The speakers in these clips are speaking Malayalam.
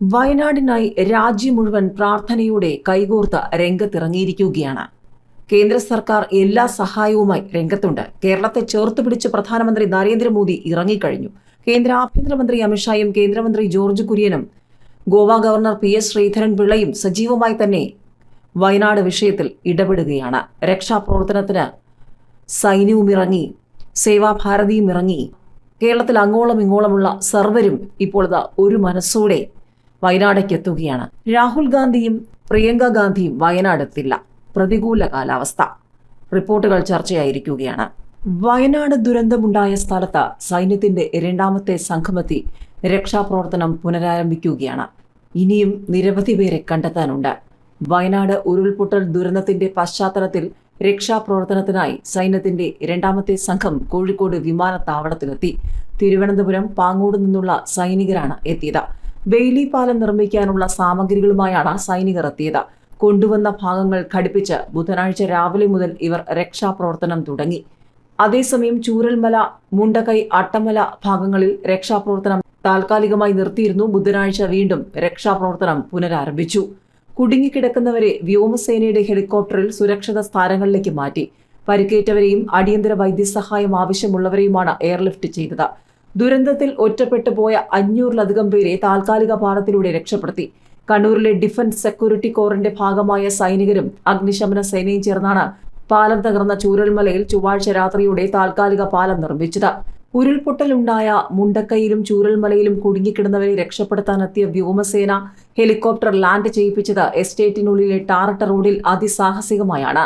വയനാടിനായി രാജ്യം മുഴുവൻ പ്രാർത്ഥനയോടെ കൈകോർത്ത് രംഗത്തിറങ്ങിയിരിക്കുകയാണ്. കേന്ദ്ര സർക്കാർ എല്ലാ സഹായവുമായി രംഗത്തുണ്ട്. കേരളത്തെ ചേർത്ത് പിടിച്ച് പ്രധാനമന്ത്രി നരേന്ദ്രമോദി ഇറങ്ങിക്കഴിഞ്ഞു. കേന്ദ്ര ആഭ്യന്തരമന്ത്രി അമിത്ഷായും കേന്ദ്രമന്ത്രി George കുര്യനും Goa governor P S Sreedharan പിള്ളയും സജീവമായി തന്നെ വയനാട് വിഷയത്തിൽ ഇടപെടുകയാണ്. രക്ഷാപ്രവർത്തനത്തിന് സൈന്യവും ഇറങ്ങി സേവാഭാരതിയും ഇറങ്ങി. കേരളത്തിൽ അങ്ങോളം ഇങ്ങോളമുള്ള സർവരും ഇപ്പോൾ ഒരു മനസ്സോടെ വയനാടേക്ക് എത്തുകയാണ് രാഹുൽ ഗാന്ധിയും പ്രിയങ്ക ഗാന്ധിയും വയനാടെത്തില്ല. പ്രതികൂല കാലാവസ്ഥ. റിപ്പോർട്ടുകൾ ചർച്ചയായിരിക്കുകയാണ്. വയനാട് ദുരന്തമുണ്ടായ സ്ഥലത്ത് സൈന്യത്തിന്റെ രണ്ടാമത്തെ സംഘമെത്തി രക്ഷാപ്രവർത്തനം പുനരാരംഭിക്കുകയാണ്. ഇനിയും നിരവധി പേരെ കണ്ടെത്താനുണ്ട്. വയനാട് ഉരുൾപൊട്ടൽ ദുരന്തത്തിന്റെ പശ്ചാത്തലത്തിൽ രക്ഷാപ്രവർത്തനത്തിനായി സൈന്യത്തിന്റെ രണ്ടാമത്തെ സംഘം കോഴിക്കോട് വിമാനത്താവളത്തിലെത്തി. തിരുവനന്തപുരം പാങ്ങോട് നിന്നുള്ള സൈനികരാണ് എത്തിയത്. ബെയിലി പാലം നിർമ്മിക്കാനുള്ള സാമഗ്രികളുമായാണ് സൈനികർ എത്തിയത്. കൊണ്ടുവന്ന ഭാഗങ്ങൾ ഘടിപ്പിച്ച് ബുധനാഴ്ച രാവിലെ മുതൽ ഇവർ രക്ഷാപ്രവർത്തനം തുടങ്ങി. അതേസമയം ചൂരൽമല മുണ്ടകൈ അട്ടമല ഭാഗങ്ങളിൽ രക്ഷാപ്രവർത്തനം താൽക്കാലികമായി നിർത്തിയിരുന്നു. ബുധനാഴ്ച വീണ്ടും രക്ഷാപ്രവർത്തനം പുനരാരംഭിച്ചു. കുടുങ്ങിക്കിടക്കുന്നവരെ വ്യോമസേനയുടെ ഹെലികോപ്റ്ററിൽ സുരക്ഷിത സ്ഥാനങ്ങളിലേക്ക് മാറ്റി. പരിക്കേറ്റവരെയും അടിയന്തര വൈദ്യസഹായം ആവശ്യമുള്ളവരെയുമാണ് എയർലിഫ്റ്റ് ചെയ്തത്. ദുരന്തത്തിൽ ഒറ്റപ്പെട്ടു പോയ അഞ്ഞൂറിലധികം പേരെ താൽക്കാലിക പാലത്തിലൂടെ രക്ഷപ്പെടുത്തി. കണ്ണൂരിലെ ഡിഫൻസ് സെക്യൂരിറ്റി കോറിന്റെ ഭാഗമായ സൈനികരും അഗ്നിശമന സേനയും ചേർന്നാണ് പാലം തകർന്ന ചൂരൽമലയിൽ ചൊവ്വാഴ്ച രാത്രിയോടെ താൽക്കാലിക പാലം നിർമ്മിച്ചത്. ഉരുൾപൊട്ടലുണ്ടായ മുണ്ടക്കയിലും ചൂരൽമലയിലും കുടുങ്ങിക്കിടന്നവരെ രക്ഷപ്പെടുത്താനെത്തിയ വ്യോമസേന ഹെലികോപ്റ്റർ ലാൻഡ് ചെയ്യിപ്പിച്ചത് എസ്റ്റേറ്റിനുള്ളിലെ ടാറട്ട റോഡിൽ അതിസാഹസികമായാണ്.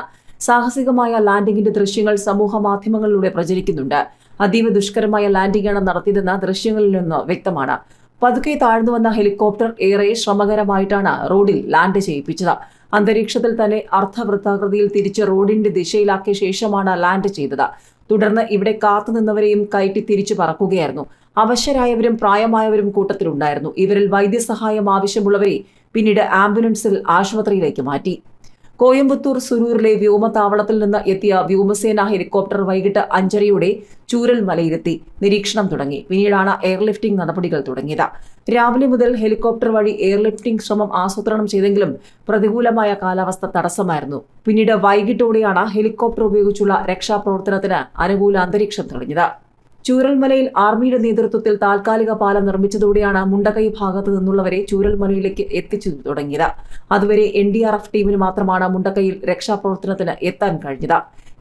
സാഹസികമായ ലാൻഡിംഗിന്റെ ദൃശ്യങ്ങൾ സമൂഹ മാധ്യമങ്ങളിലൂടെ പ്രചരിക്കുന്നുണ്ട്. അതീവ ദുഷ്കരമായ ലാൻഡിംഗാണ് നടത്തിയതെന്ന ദൃശ്യങ്ങളിൽ നിന്ന് വ്യക്തമാണ്. പതുക്കെ താഴ്ന്നു വന്ന ഹെലികോപ്റ്റർ ഏറെ ശ്രമകരമായിട്ടാണ് റോഡിൽ ലാൻഡ് ചെയ്യിപ്പിച്ചത്. അന്തരീക്ഷത്തിൽ തന്നെ അർദ്ധവൃത്താകൃതിയിൽ തിരിച്ച് റോഡിന്റെ ദിശയിലാക്കിയ ശേഷമാണ് ലാൻഡ് ചെയ്തത്. തുടർന്ന് ഇവിടെ കാത്തുനിന്നവരെയും കയറ്റി തിരിച്ചു പറക്കുകയായിരുന്നു. അവശരായവരും പ്രായമായവരും കൂട്ടത്തിലുണ്ടായിരുന്നു. ഇവരിൽ വൈദ്യസഹായം ആവശ്യമുള്ളവരെ പിന്നീട് ആംബുലൻസിൽ ആശുപത്രിയിലേക്ക് മാറ്റി. കോയമ്പത്തൂർ സുരൂരിലെ വ്യോമതാവളത്തിൽ നിന്ന് എത്തിയ വ്യോമസേനാ ഹെലികോപ്റ്റർ വൈകിട്ട് അഞ്ചരയോടെ ചൂരൽ മലയിലെത്തി നിരീക്ഷണം തുടങ്ങി. പിന്നീടാണ് എയർലിഫ്റ്റിംഗ് നടപടികൾ തുടങ്ങിയത്. രാവിലെ മുതൽ ഹെലികോപ്റ്റർ വഴി എയർലിഫ്റ്റിംഗ് ശ്രമം ആസൂത്രണം ചെയ്തെങ്കിലും പ്രതികൂലമായ കാലാവസ്ഥ തടസ്സമായിരുന്നു. പിന്നീട് വൈകിട്ടോടെയാണ് ഹെലികോപ്റ്റർ ഉപയോഗിച്ചുള്ള രക്ഷാപ്രവർത്തനത്തിന് അനുകൂല അന്തരീക്ഷം തെളിഞ്ഞത്. ചൂരൽമലയിൽ ആർമിയുടെ നേതൃത്വത്തിൽ താൽക്കാലിക പാലം നിർമ്മിച്ചതോടെയാണ് മുണ്ടകൈ ഭാഗത്ത് നിന്നുള്ളവരെ ചൂരൽമലയിലേക്ക് എത്തിച്ചു തുടങ്ങിയത്. അതുവരെ എൻ ഡി ആർ എഫ് ടീമിന് മാത്രമാണ് മുണ്ടക്കൈയിൽ രക്ഷാപ്രവർത്തനത്തിന് എത്താൻ കഴിഞ്ഞത്.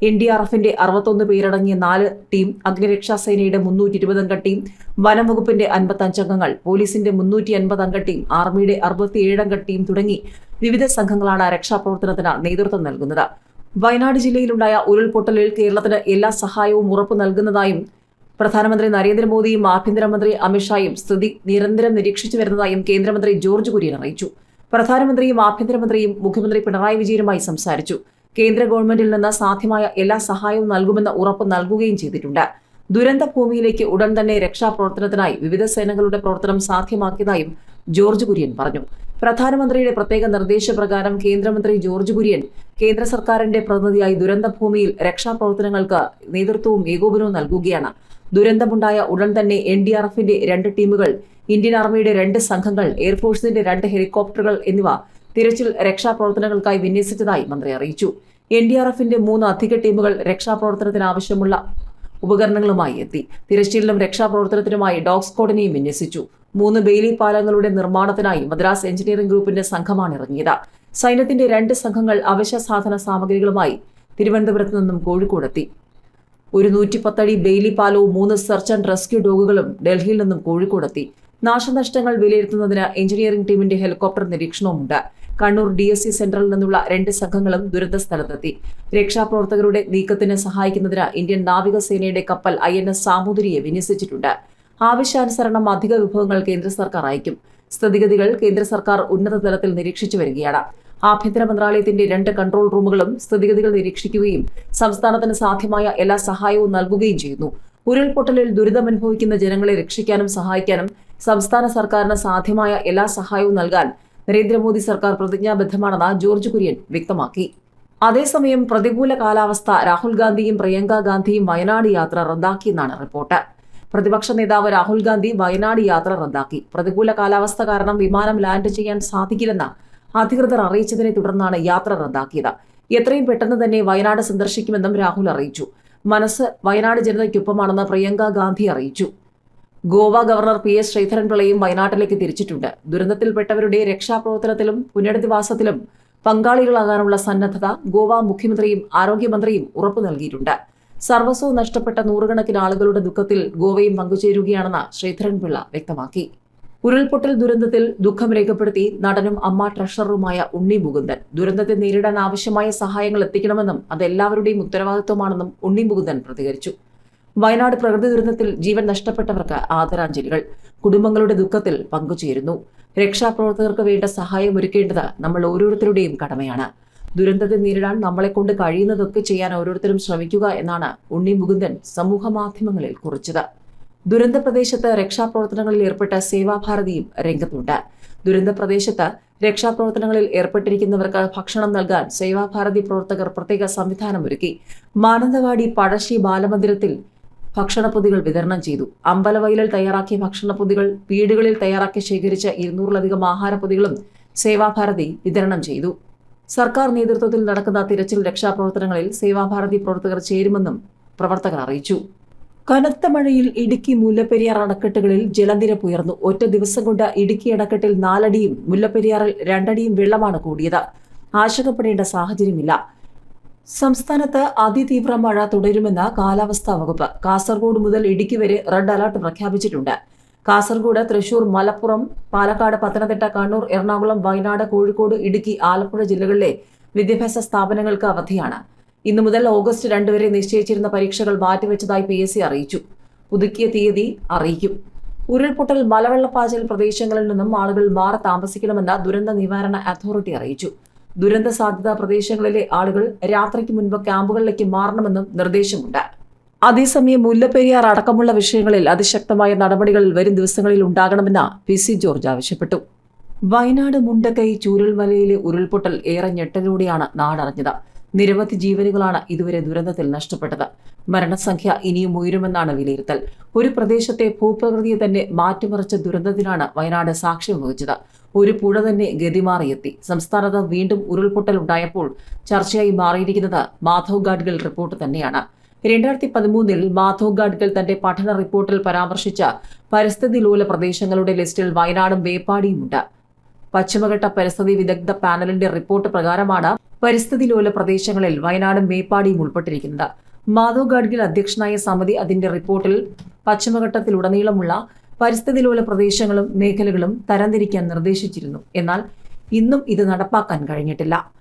എൻ ഡി ആർ എഫിന്റെ അറുപത്തൊന്ന് പേരടങ്ങിയ നാല് ടീം അഗ്നിരക്ഷാ സേനയുടെ മുന്നൂറ്റി ഇരുപതംഗ ടീം വനംവകുപ്പിന്റെ അൻപത്തഞ്ച് അംഗങ്ങൾ പോലീസിന്റെ മുന്നൂറ്റി അൻപത് അംഗ ടീം ആർമിയുടെ അറുപത്തിയേഴംഗ ടീം തുടങ്ങി വിവിധ സംഘങ്ങളാണ് രക്ഷാപ്രവർത്തനത്തിന് നേതൃത്വം നൽകുന്നത്. വയനാട് ജില്ലയിലുണ്ടായ ഉരുൾപൊട്ടലിൽ കേരളത്തിന് എല്ലാ സഹായവും ഉറപ്പു നൽകുന്നതായും പ്രധാനമന്ത്രി നരേന്ദ്രമോദിയും ആഭ്യന്തരമന്ത്രി അമിത്ഷായും സ്ഥിതി നിരന്തരം നിരീക്ഷിച്ചു വരുന്നതായും കേന്ദ്രമന്ത്രി ജോർജ് കുര്യൻ അറിയിച്ചു. പ്രധാനമന്ത്രിയും ആഭ്യന്തരമന്ത്രിയും മുഖ്യമന്ത്രി പിണറായി വിജയനുമായി സംസാരിച്ചു. കേന്ദ്ര ഗവൺമെന്റിൽ നിന്ന് സാധ്യമായ എല്ലാ സഹായവും നൽകുമെന്ന ഉറപ്പ് നൽകുകയും ചെയ്തിട്ടുണ്ട്. ദുരന്ത ഭൂമിയിലേക്ക് ഉടൻ തന്നെ രക്ഷാപ്രവർത്തനത്തിനായി വിവിധ സേനകളുടെ പ്രവർത്തനം സാധ്യമാക്കിയതായും ജോർജ് കുര്യൻ പറഞ്ഞു. പ്രധാനമന്ത്രിയുടെ പ്രത്യേക നിർദ്ദേശപ്രകാരം കേന്ദ്രമന്ത്രി ജോർജ് കുര്യൻ കേന്ദ്ര സർക്കാരിന്റെ പ്രതിനിധിയായി ദുരന്ത ഭൂമിയിൽ രക്ഷാപ്രവർത്തനങ്ങൾക്ക് നേതൃത്വവും ഏകോപനവും നൽകുകയാണ്. ദുരന്തമുണ്ടായ ഉടൻ തന്നെ എൻ ഡി ആർ എഫിന്റെ രണ്ട് ടീമുകൾ ഇന്ത്യൻ ആർമിയുടെ രണ്ട് സംഘങ്ങൾ എയർഫോഴ്സിന്റെ രണ്ട് ഹെലികോപ്റ്ററുകൾ എന്നിവ തിരച്ചിൽ രക്ഷാപ്രവർത്തനങ്ങൾക്കായി വിന്യസിച്ചതായി മന്ത്രി അറിയിച്ചു. എൻ ഡി ആർ എഫിന്റെ മൂന്ന് അധിക ടീമുകൾ രക്ഷാപ്രവർത്തനത്തിന് ആവശ്യമുള്ള ഉപകരണങ്ങളുമായി എത്തി. തിരച്ചിലിനും രക്ഷാപ്രവർത്തനത്തിനുമായി ഡോഗ് സ്ക്വാഡിനെയും വിന്യസിച്ചു. മൂന്ന് ബെയിലി പാലങ്ങളുടെ നിർമ്മാണത്തിനായി മദ്രാസ് എഞ്ചിനീയറിംഗ് ഗ്രൂപ്പിന്റെ സംഘമാണ് ഇറങ്ങിയത്. സൈന്യത്തിന്റെ രണ്ട് സംഘങ്ങൾ അവശ്യ സാധന സാമഗ്രികളുമായി തിരുവനന്തപുരത്ത് നിന്നും കോഴിക്കോടെത്തി. ഒരു നൂറ്റിപ്പത്തടി ബെയിലി പാലവും മൂന്ന് സെർച്ച് ആൻഡ് റെസ്ക്യൂ ഡോഗുകളും ഡൽഹിയിൽ നിന്നും കോഴിക്കോടെത്തി നാശനഷ്ടങ്ങൾ വിലയിരുത്തുന്നതിന് എഞ്ചിനീയറിംഗ് ടീമിന്റെ ഹെലികോപ്റ്റർ നിരീക്ഷണവുമുണ്ട്. കണ്ണൂർ ഡി എസ് സി സെന്ററിൽ നിന്നുള്ള രണ്ട് സംഘങ്ങളും ദുരന്ത സ്ഥലത്തെത്തി. രക്ഷാപ്രവർത്തകരുടെ നീക്കത്തിന് സഹായിക്കുന്നതിന് ഇന്ത്യൻ നാവികസേനയുടെ കപ്പൽ ഐ എൻ എസ് സാമൂതിരിയെ വിന്യസിച്ചിട്ടുണ്ട്. ആവശ്യാനുസരണം അധിക വിഭവങ്ങൾ കേന്ദ്ര സർക്കാർ അയക്കും. സ്ഥിതിഗതികൾ കേന്ദ്ര സർക്കാർ ഉന്നത തലത്തിൽ നിരീക്ഷിച്ചു വരികയാണ്. ആഭ്യന്തര മന്ത്രാലയത്തിന്റെ രണ്ട് കൺട്രോൾ റൂമുകളും സ്ഥിതിഗതികൾ നിരീക്ഷിക്കുകയും സംസ്ഥാനത്തിന് സാധ്യമായ എല്ലാ സഹായവും നൽകുകയും ചെയ്യുന്നു. ഉരുൾപൊട്ടലിൽ ദുരിതമനുഭവിക്കുന്ന ജനങ്ങളെ രക്ഷിക്കാനും സഹായിക്കാനും സംസ്ഥാന സർക്കാരിന് സാധ്യമായ എല്ലാ സഹായവും നൽകാൻ നരേന്ദ്രമോദി സർക്കാർ പ്രതിജ്ഞാബദ്ധമാണെന്ന് ജോർജ് കുര്യൻ വ്യക്തമാക്കി. അതേസമയം പ്രതികൂല കാലാവസ്ഥ രാഹുൽ ഗാന്ധിയും പ്രിയങ്ക ഗാന്ധിയും വയനാട് യാത്ര റദ്ദാക്കിയെന്നാണ് റിപ്പോർട്ട്. പ്രതിപക്ഷ നേതാവ് രാഹുൽ ഗാന്ധി വയനാട് യാത്ര റദ്ദാക്കി. പ്രതികൂല കാലാവസ്ഥ കാരണം വിമാനം ലാൻഡ് ചെയ്യാൻ സാധിക്കില്ലെന്ന് അധികൃതർ അറിയിച്ചതിനെ തുടർന്നാണ് യാത്ര റദ്ദാക്കിയത്. എത്രയും പെട്ടെന്ന് തന്നെ വയനാട് സന്ദർശിക്കുമെന്നും രാഹുൽ അറിയിച്ചു. മനസ്സ് വയനാട് ജനതയ്ക്കൊപ്പമാണെന്ന് പ്രിയങ്ക ഗാന്ധി അറിയിച്ചു. ഗോവ ഗവർണർ പി എസ് ശ്രീധരൻപിള്ളയും വയനാട്ടിലേക്ക് തിരിച്ചിട്ടുണ്ട്. ദുരന്തത്തിൽപ്പെട്ടവരുടെ രക്ഷാപ്രവർത്തനത്തിലും പുനരധിവാസത്തിലും പങ്കാളികളാകാനുള്ള സന്നദ്ധത ഗോവ മുഖ്യമന്ത്രിയും ആരോഗ്യമന്ത്രിയും ഉറപ്പു നൽകിയിട്ടുണ്ട്. സർവസ്വവും നഷ്ടപ്പെട്ട നൂറുകണക്കിന് ആളുകളുടെ ദുഃഖത്തിൽ ഗോവയും പങ്കുചേരുകയാണെന്ന് ശ്രീധരൻപിള്ള വ്യക്തമാക്കി. ഉരുൾപൊട്ടൽ ദുരന്തത്തിൽ ദുഃഖം രേഖപ്പെടുത്തി നടനും അമ്മ ട്രഷററുമായ ഉണ്ണി മുകുന്ദൻ. ദുരന്തത്തെ നേരിടാൻ ആവശ്യമായ സഹായങ്ങൾ എത്തിക്കണമെന്നും അത് എല്ലാവരുടെയും ഉത്തരവാദിത്വമാണെന്നും ഉണ്ണി മുകുന്ദൻ പ്രതികരിച്ചു. വയനാട് പ്രകൃതി ദുരന്തത്തിൽ ജീവൻ നഷ്ടപ്പെട്ടവർക്ക് ആദരാഞ്ജലികൾ. കുടുംബങ്ങളുടെ ദുഃഖത്തിൽ പങ്കുചേരുന്നു. രക്ഷാപ്രവർത്തകർക്ക് വേണ്ട സഹായം ഒരുക്കേണ്ടത് നമ്മൾ ഓരോരുത്തരുടെയും കടമയാണ്. ദുരന്തത്തെ നേരിടാൻ നമ്മളെക്കൊണ്ട് കഴിയുന്നതൊക്കെ ചെയ്യാൻ ഓരോരുത്തരും ശ്രമിക്കുക എന്നാണ് ഉണ്ണി മുകുന്ദൻ സമൂഹ മാധ്യമങ്ങളിൽ കുറിച്ചത്. ദുരന്ത പ്രദേശത്ത് രക്ഷാപ്രവർത്തനങ്ങളിൽ ഏർപ്പെട്ട സേവാഭാരതിയും രംഗത്തുണ്ട്. ദുരന്ത പ്രദേശത്ത് രക്ഷാപ്രവർത്തനങ്ങളിൽ ഏർപ്പെട്ടിരിക്കുന്നവർക്ക് ഭക്ഷണം നൽകാൻ സേവാഭാരതി പ്രവർത്തകർ പ്രത്യേക സംവിധാനം ഒരുക്കി. മാനന്തവാടി പഴശ്ശി ബാലമന്ദിരത്തിൽ ഭക്ഷണപ്പൊതികൾ വിതരണം ചെയ്തു. അമ്പലവയലിൽ തയ്യാറാക്കിയ ഭക്ഷണപ്പൊതികൾ വീടുകളിൽ തയ്യാറാക്കി ശേഖരിച്ച ഇരുന്നൂറിലധികം ആഹാരപ്പൊതികളും സേവാഭാരതി വിതരണം ചെയ്തു. സർക്കാർ നേതൃത്വത്തിൽ നടക്കുന്ന തിരച്ചിൽ രക്ഷാപ്രവർത്തനങ്ങളിൽ സേവാഭാരതി പ്രവർത്തകർ ചേരുമെന്നും പ്രവർത്തകർ അറിയിച്ചു. കനത്ത മഴയിൽ ഇടുക്കി മുല്ലപ്പെരിയാർ അണക്കെട്ടുകളിൽ ജലനിരപ്പ് ഉയർന്നു. ഒറ്റ ദിവസം കൊണ്ട് ഇടുക്കി അണക്കെട്ടിൽ നാലടിയും മുല്ലപ്പെരിയാറിൽ രണ്ടടിയും വെള്ളമാണ് കൂടിയത്. ആശങ്കപ്പെടേണ്ട സാഹചര്യമില്ല. സംസ്ഥാനത്ത് അതിതീവ്ര മഴ തുടരുമെന്ന് കാലാവസ്ഥാ വകുപ്പ് കാസർഗോഡ് മുതൽ ഇടുക്കി വരെ റെഡ് അലർട്ട് പ്രഖ്യാപിച്ചിട്ടുണ്ട്. കാസർഗോഡ് തൃശൂർ മലപ്പുറം പാലക്കാട് പത്തനംതിട്ട കണ്ണൂർ എറണാകുളം വയനാട് കോഴിക്കോട് ഇടുക്കി ആലപ്പുഴ ജില്ലകളിലെ വിദ്യാഭ്യാസ സ്ഥാപനങ്ങൾക്ക് അവധിയാണ്. ഇന്നു മുതൽ ഓഗസ്റ്റ് രണ്ട് വരെ നിശ്ചയിച്ചിരുന്ന പരീക്ഷകൾ മാറ്റിവെച്ചതായി പി എസ് സി അറിയിച്ചു. പുതുക്കിയ തീയതി അറിയിക്കും. ഉരുൾപൊട്ടൽ മലവെള്ളപ്പാചൽ പ്രദേശങ്ങളിൽ നിന്നും ആളുകൾ മാറി താമസിക്കണമെന്ന് ദുരന്ത നിവാരണ അതോറിറ്റി അറിയിച്ചു. ദുരന്ത സാധ്യതാ പ്രദേശങ്ങളിലെ ആളുകൾ രാത്രിക്ക് മുൻപ് ക്യാമ്പുകളിലേക്ക് മാറണമെന്നും നിർദ്ദേശമുണ്ട്. അതേസമയം മുല്ലപ്പെരിയാർ അടക്കമുള്ള വിഷയങ്ങളിൽ അതിശക്തമായ നടപടികൾ വരും ദിവസങ്ങളിൽ ഉണ്ടാകണമെന്ന് പി സി ജോർജ് ആവശ്യപ്പെട്ടു. വയനാട് മുണ്ടക്കൈ ചൂരൽമലയിലെ ഉരുൾപൊട്ടൽ ഏറെ ഞെട്ടലോടെയാണ് നാടറിഞ്ഞത്. നിരവധി ജീവനുകളാണ് ഇതുവരെ ദുരന്തത്തിൽ നഷ്ടപ്പെട്ടത്. മരണസംഖ്യ ഇനിയും ഉയരുമെന്നാണ് വിലയിരുത്തൽ. ഒരു പ്രദേശത്തെ ഭൂപ്രകൃതിയെ തന്നെ മാറ്റിമറിച്ച ദുരന്തത്തിനാണ് വയനാട് സാക്ഷ്യം വഹിച്ചത്. ഒരു പുഴ തന്നെ ഗതിമാറിയെത്തി. സംസ്ഥാനത്ത് വീണ്ടും ഉരുൾപൊട്ടൽ ഉണ്ടായപ്പോൾ ചർച്ചയായി മാറിയിരിക്കുന്നത് മാധവ് ഗാഡ്ഗിൽ റിപ്പോർട്ട് തന്നെയാണ്. രണ്ടായിരത്തി പതിമൂന്നിൽ മാധവ് ഗാഡ്ഗിൽ തന്റെ പഠന റിപ്പോർട്ടിൽ പരാമർശിച്ച പരിസ്ഥിതി ലോല പ്രദേശങ്ങളുടെ ലിസ്റ്റിൽ വയനാടും വേപ്പാടിയുമുണ്ട്. പശ്ചിമഘട്ട പരിസ്ഥിതി വിദഗ്ധ പാനലിന്റെ റിപ്പോർട്ട് പ്രകാരമാണ് പരിസ്ഥിതി ലോല പ്രദേശങ്ങളിൽ വയനാടും മേപ്പാടിയും ഉൾപ്പെട്ടിരിക്കുന്നത്. മാധവ് ഗാഡ്ഗിൽ അധ്യക്ഷനായ സമിതി അതിന്റെ റിപ്പോർട്ടിൽ പശ്ചിമഘട്ടത്തിലുടനീളമുള്ള പരിസ്ഥിതി ലോല പ്രദേശങ്ങളും മേഖലകളും തരംതിരിക്കാൻ നിർദ്ദേശിച്ചിരുന്നു. എന്നാൽ ഇന്നും ഇത് നടപ്പാക്കാൻ കഴിഞ്ഞിട്ടില്ല.